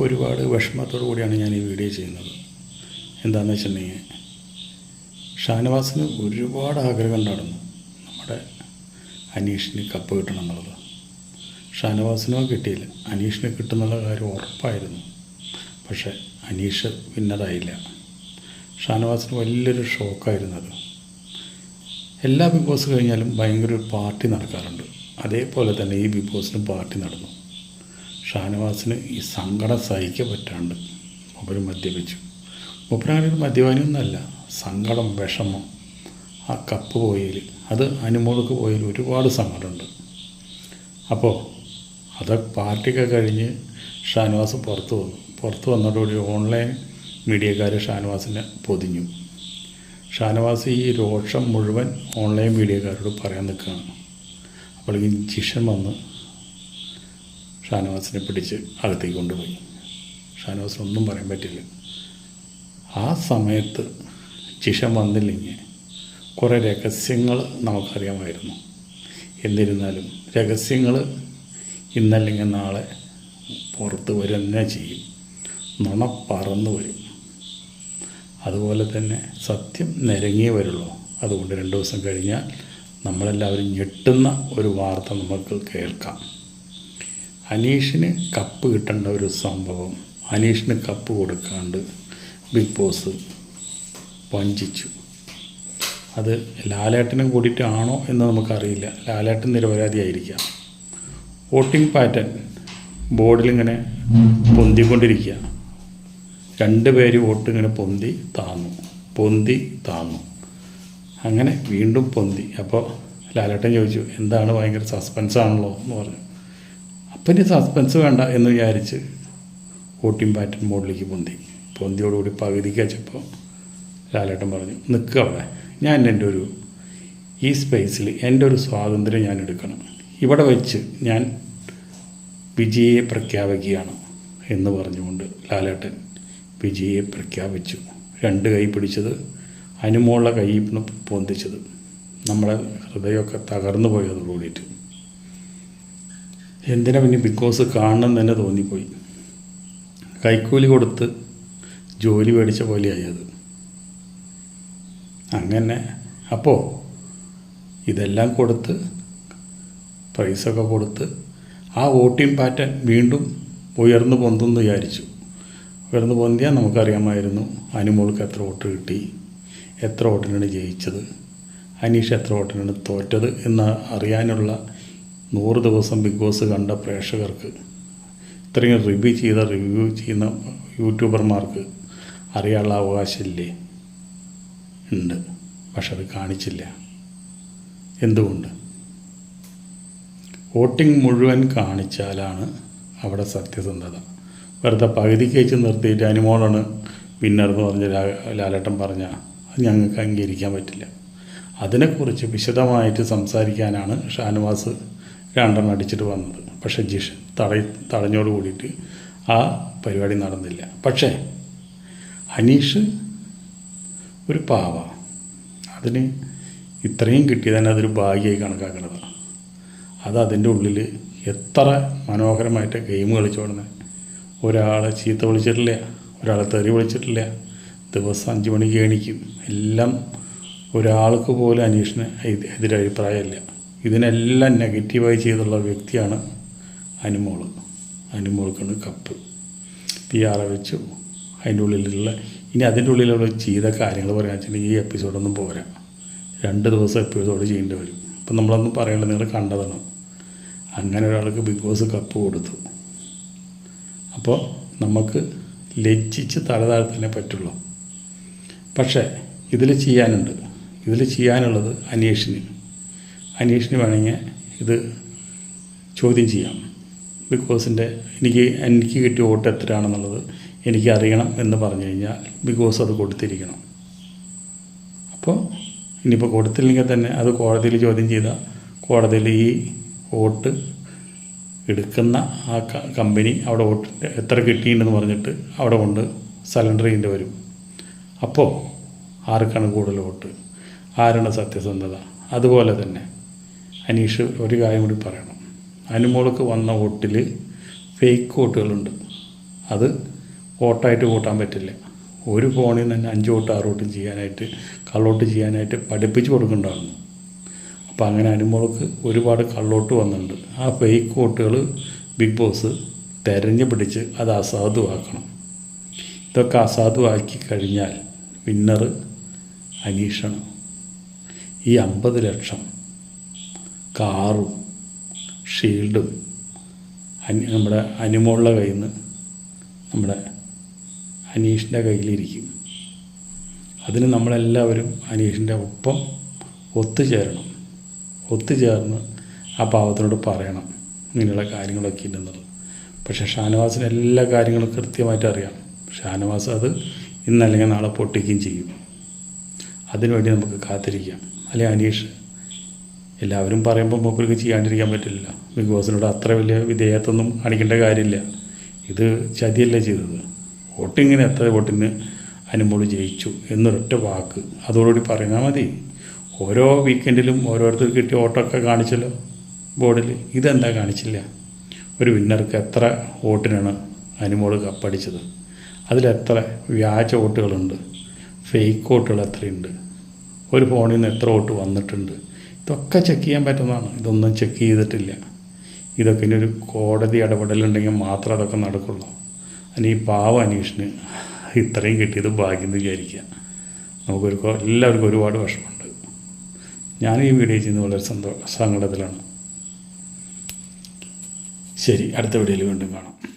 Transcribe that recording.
ഒരുപാട് വിഷമത്തോടു കൂടിയാണ് ഞാൻ ഈ വീഡിയോ ചെയ്യുന്നത്. എന്താണെന്ന് വെച്ചിട്ടുണ്ടെങ്കിൽ ഷാനവാസിന് ഒരുപാട് ആഗ്രഹം ഉണ്ടായിരുന്നു. നമ്മുടെ അനീഷിന് കപ്പ് കിട്ടണം എന്നുള്ളത്. ഷാനവാസിനോ കിട്ടിയില്ല. അനീഷിന് കിട്ടുന്നുള്ള കാര്യം ഉറപ്പായിരുന്നു. പക്ഷേ അനീഷ് വിന്നറായില്ല ഷാനവാസിന് വലിയൊരു ഷോക്കായിരുന്നു അത്. എല്ലാ ബിഗ് ബോസ് കഴിഞ്ഞാലും ഭയങ്കര ഒരു പാർട്ടി നടക്കാറുണ്ട്. അതേപോലെ തന്നെ ഈ ബിഗ് ബോസിന് പാർട്ടി നടന്നു. ഷാനവാസിന് ഈ സങ്കടം സഹിക്കാൻ പറ്റാണ്ട് മൂപ്പര് മദ്യപിച്ചു. മൂപ്പരാണെങ്കിൽ മദ്യപാനിയൊന്നുമല്ല സങ്കടം വിഷമം ആ കപ്പ് പോയതിൽ അത് അനുമോൾക്ക് പോയതിൽ ഒരുപാട് സങ്കടമുണ്ട്. അപ്പോൾ അത് പാർട്ടിയൊക്കെ കഴിഞ്ഞ് ഷാനവാസ് പുറത്ത് വന്നു. പുറത്ത് വന്നതോടുകൂടി ഓൺലൈൻ മീഡിയക്കാർ ഷാനവാസിനെ പൊതിഞ്ഞു. ഷാനവാസ് ഈ രോഷം മുഴുവൻ ഓൺലൈൻ മീഡിയക്കാരോട് പറയാൻ നിൽക്കുകയാണ്. അപ്പോഴേക്കും ജിഷൻ വന്ന് ഷാനവാസിനെ പിടിച്ച് അകത്തേക്ക് കൊണ്ടുപോയി. ഷാനവാസിന് ഒന്നും പറയാൻ പറ്റില്ല. ആ സമയത്ത് ചിഷം വന്നില്ലെങ്കിൽ കുറേ രഹസ്യങ്ങൾ നമുക്കറിയാമായിരുന്നു. എന്നിരുന്നാലും രഹസ്യങ്ങൾ ഇന്നല്ലെങ്കിൽ നാളെ പുറത്ത് വരുന്ന ചെയ്യും. നുണ പറന്നു വരും. അതുപോലെ തന്നെ സത്യം നിരങ്ങിയേ വരുള്ളൂ. അതുകൊണ്ട് രണ്ട് ദിവസം കഴിഞ്ഞാൽ നമ്മളെല്ലാവരും ഞെട്ടുന്ന ഒരു വാർത്ത നമുക്ക് കേൾക്കാം. അനീഷിന് കപ്പ് കിട്ടേണ്ട ഒരു സംഭവം. അനീഷിന് കപ്പ് കൊടുക്കാണ്ട് ബിഗ് ബോസ് വഞ്ചിച്ചു. അത് ലാലേട്ടനും കൂടിയിട്ടാണോ എന്ന് നമുക്കറിയില്ല. ലാലേട്ടൻ നിരപരാധിയായിരിക്കാം. വോട്ടിംഗ് പാറ്റേൺ ബോർഡിലിങ്ങനെ പൊന്തിക്കൊണ്ടിരിക്കുക. രണ്ട് പേര് വോട്ട് ഇങ്ങനെ പൊന്തി താന്നു. പൊന്തി താന്നു. അങ്ങനെ വീണ്ടും പൊന്തി. അപ്പോൾ ലാലേട്ടൻ ചോദിച്ചു എന്താണ് ഭയങ്കര സസ്പെൻസ് ആണല്ലോ? എന്ന് പറഞ്ഞു. ഇനി സസ്പെൻസ് വേണ്ട എന്ന് വിചാരിച്ച് കോട്ടിയും പാറ്റൻ മോഡിലേക്ക് പൊന്തി. പൊന്തിയോടുകൂടി പകുതിക്ക് വെച്ചപ്പോൾ ലാലേട്ടൻ പറഞ്ഞു നിൽക്കുക അവിടെ. ഞാൻ എന്റെ ഒരു ഈ സ്പേസിൽ എന്റെ ഒരു സ്വാതന്ത്ര്യം ഞാൻ എടുക്കണം. ഇവിടെ വെച്ച് ഞാൻ വിജയെ പ്രഖ്യാപിക്കുകയാണ് എന്ന് പറഞ്ഞുകൊണ്ട് ലാലേട്ടൻ വിജയെ പ്രഖ്യാപിച്ചു. രണ്ട് കൈ പിടിച്ചത് അനുമോളുടെ കൈ പൊന്തിച്ചത്. നമ്മളെ ഹൃദയമൊക്കെ തകർന്നു പോയത് കൂടിയിട്ട് എന്തിനാ പിന്നെ ബിഗ് ബോസ് കാണണം തന്നെ തോന്നിപ്പോയി. കൈക്കൂലി കൊടുത്ത് ജോലി മേടിച്ച പോലെയായി അത്. അങ്ങനെ അപ്പോൾ ഇതെല്ലാം കൊടുത്ത് പ്രൈസൊക്കെ കൊടുത്ത് ആ വോട്ടിംഗ് പാറ്റേൺ വീണ്ടും ഉയർന്നു പൊന്തെന്ന് വിചാരിച്ചു. ഉയർന്നു പൊന്തിയാൽ നമുക്കറിയാമായിരുന്നു അനുമോൾക്ക് എത്ര വോട്ട് കിട്ടി എത്ര വോട്ടിനാണ് ജയിച്ചത് അനീഷ് എത്ര വോട്ടിനാണ് തോറ്റത് എന്ന് അറിയാനുള്ള നൂറ് ദിവസം ബിഗ് ബോസ് കണ്ട പ്രേക്ഷകർക്ക് ഇത്രയും റിവ്യൂ ചെയ്ത റിവ്യൂ ചെയ്യുന്ന യൂട്യൂബർമാർക്ക് അറിയാനുള്ള അവകാശമില്ലേ? ഉണ്ട്. പക്ഷെ അത് കാണിച്ചില്ല. എന്തുകൊണ്ട്? വോട്ടിംഗ് മുഴുവൻ കാണിച്ചാലാണ് അവിടെ സത്യസന്ധത. വെറുതെ പകുതി വെച്ച് നിർത്തിയിട്ട് അനുമോളാണ് വിന്നർ എന്ന് പറഞ്ഞ ലാലേട്ടൻ പറഞ്ഞ അത് ഞങ്ങൾക്ക് അംഗീകരിക്കാൻ പറ്റില്ല. അതിനെക്കുറിച്ച് വിശദമായിട്ട് സംസാരിക്കാനാണ് ഷാനവാസ് രണ്ടെണ്ണം അടിച്ചിട്ട് വന്നത്. പക്ഷെ ജിഷൻ തട തടഞ്ഞോട് കൂടിയിട്ട് ആ പരിപാടി നടന്നില്ല. പക്ഷേ അനീഷ് ഒരു പാവ. അതിന് ഇത്രയും കിട്ടിയതന്നെ അതൊരു ഭാഗ്യമായി കണക്കാക്കണതാണ്. അത് അതിന്റെ ഉള്ളിൽ എത്ര മനോഹരമായിട്ട് ഗെയിം കളിച്ചോടുന്നത് ഒരാളെ ചീത്ത വിളിച്ചിട്ടില്ല ഒരാളെ തെറി വിളിച്ചിട്ടില്ല. ദിവസം അഞ്ച് മണിക്ക് എണീക്കും. എല്ലാം ഒരാൾക്ക് പോലും അനീഷിന് എതി- എതിരഭിപ്രായമില്ല. ഇതിനെല്ലാം നെഗറ്റീവായി ചെയ്തുള്ള വ്യക്തിയാണ് അനുമോൾ. അനുമോൾക്കാണ് കപ്പ്. ആർ വെച്ചു അതിന്റെ ഉള്ളിലുള്ള ഇനി അതിന്റെ ഉള്ളിലുള്ള ചെയ്ത കാര്യങ്ങൾ പറയാൻ വെച്ചിട്ടുണ്ടെങ്കിൽ ഈ എപ്പിസോഡൊന്നും പോരാ. രണ്ട് ദിവസം എപ്പിസോഡ് ചെയ്യേണ്ടി വരും. അപ്പം നമ്മളൊന്നും പറയണ്ട നിങ്ങൾ കണ്ടതാണ്. അങ്ങനെ ഒരാൾക്ക് ബിഗ് ബോസ് കപ്പ് കൊടുത്തു. അപ്പോൾ നമുക്ക് ലജ്ജിച്ച് തല താഴ്ത്താനേ പറ്റുള്ളൂ. പക്ഷേ ഇതിൽ ചെയ്യാനുണ്ട്. ഇതിൽ ചെയ്യാനുള്ളത് അനീഷിന്. അനീഷിന് വേണമെങ്കിൽ ഇത് ചോദ്യം ചെയ്യാം. ബിഗ് ബോസിന്റെ എനിക്ക് എനിക്ക് കിട്ടിയ വോട്ട് എത്രയാണെന്നുള്ളത് എനിക്ക് അറിയണം എന്ന് പറഞ്ഞു കഴിഞ്ഞാൽ ബോസ് അത് കൊടുത്തിരിക്കണം. അപ്പോൾ ഇനിയിപ്പോൾ കൊടുത്തില്ലെങ്കിൽ തന്നെ അത് കോടതിയിൽ ചോദ്യം ചെയ്താൽ കോടതിയിൽ ഈ വോട്ട് എടുക്കുന്ന ആ കമ്പനി അവിടെ വോട്ട് എത്ര കിട്ടിയിട്ടുണ്ടെന്ന് പറഞ്ഞിട്ട് അവിടെ കൊണ്ട് സലണ്ടർ ചെയ്യേണ്ടി വരും. അപ്പോൾ ആർക്കാണ് കൂടുതൽ വോട്ട്? ആരാണ് സത്യസന്ധത? അതുപോലെ തന്നെ അനീഷ് ഒരു കാര്യം കൂടി പറയണം. അനുമോൾക്ക് വന്ന വോട്ടിൽ ഫേക്ക് വോട്ടുകളുണ്ട്. അത് വോട്ടായിട്ട് കൂട്ടാൻ പറ്റില്ല. ഒരു ഫോണിൽ നിന്ന് അഞ്ച് വോട്ട് ആറ് വോട്ടും ചെയ്യാനായിട്ട് കള്ളോട്ട് ചെയ്യാനായിട്ട് പഠിപ്പിച്ച് കൊടുക്കേണ്ടതാണ് അപ്പോൾ അങ്ങനെ അനുമോൾക്ക് ഒരുപാട് കള്ളോട്ട് വന്നിട്ടുണ്ട്. ആ ഫേക്ക് വോട്ടുകൾ ബിഗ് ബോസ് തെരഞ്ഞു പിടിച്ച് അത് അസാധുവാക്കണം. ഇതൊക്കെ അസാധുവാക്കി കഴിഞ്ഞാൽ വിന്നർ അനീഷാണ്. ഈ അമ്പത് ലക്ഷം കാറും ഷീൽഡും അനി നമ്മുടെ അനുമോളുടെ കയ്യിൽ നിന്ന് നമ്മുടെ അനീഷിന്റെ കയ്യിലിരിക്കും. അതിന് നമ്മളെല്ലാവരും അനീഷിന്റെ ഒപ്പം ഒത്തുചേരണം. ഒത്തുചേർന്ന് ആ പാവത്തിനോട് പറയണം ഇങ്ങനെയുള്ള കാര്യങ്ങളൊക്കെ ഉണ്ടെന്നുള്ളത് പക്ഷേ ഷാനവാസിന് എല്ലാ കാര്യങ്ങളും കൃത്യമായിട്ട് അറിയാം. ഷാനവാസ് അത് ഇന്നല്ലെങ്കിൽ നാളെ പൊട്ടിക്കുകയും ചെയ്യും. അതിനുവേണ്ടി നമുക്ക് കാത്തിരിക്കാം. അല്ലെ അനീഷ്? എല്ലാവരും പറയുമ്പോൾ മൂപ്പർക്ക് ചെയ്യാണ്ടിരിക്കാൻ പറ്റില്ല. ബിഗ് ബോസിനോട് അത്ര വലിയ വിധേയത്വമൊന്നും കാണിക്കേണ്ട കാര്യമില്ല. ഇത് ചതിയല്ലേ ചെയ്തത്? വോട്ടിങ്ങിന് എത്ര വോട്ടിന് അനുമോൾ ജയിച്ചു എന്നൊരൊറ്റ വാക്ക്. അതോടുകൂടി പറഞ്ഞാൽ മതി. ഓരോ വീക്കെൻഡിലും ഓരോരുത്തർ കിട്ടിയ വോട്ടൊക്കെ കാണിച്ചല്ലോ ബോർഡിൽ ഇതെന്താ കാണിച്ചില്ല? ഒരു വിന്നർക്ക് എത്ര വോട്ടിനാണ് അനുമോൾ കപ്പടിച്ചത്? അതിലെത്ര വ്യാജ വോട്ടുകളുണ്ട്? ഫേക്ക് വോട്ടുകൾ എത്രയുണ്ട്? ഒരു ഫോണിൽ നിന്ന് എത്ര വോട്ട് വന്നിട്ടുണ്ട്? ഇതൊക്കെ ചെക്ക് ചെയ്യാൻ പറ്റുന്നതാണ്. ഇതൊന്നും ചെക്ക് ചെയ്തിട്ടില്ല. ഇതൊക്കെ ഇനി ഒരു കോടതി ഇടപെടലുണ്ടെങ്കിൽ മാത്രം അതൊക്കെ നടക്കുള്ളൂ. അതിന് ഈ പാവ അനീഷിന് ഇത്രയും കിട്ടിയത് ഭാഗ്യം എന്ന് വിചാരിക്കുക. നമുക്കൊരു എല്ലാവർക്കും ഒരുപാട് വിഷമമുണ്ട്. ഞാൻ ഈ വീഡിയോ ചെയ്യുന്നത് വളരെ സന്തോഷ സങ്കടത്തിലാണ്. ശരി അടുത്ത വീഡിയോയിൽ വീണ്ടും കാണാം.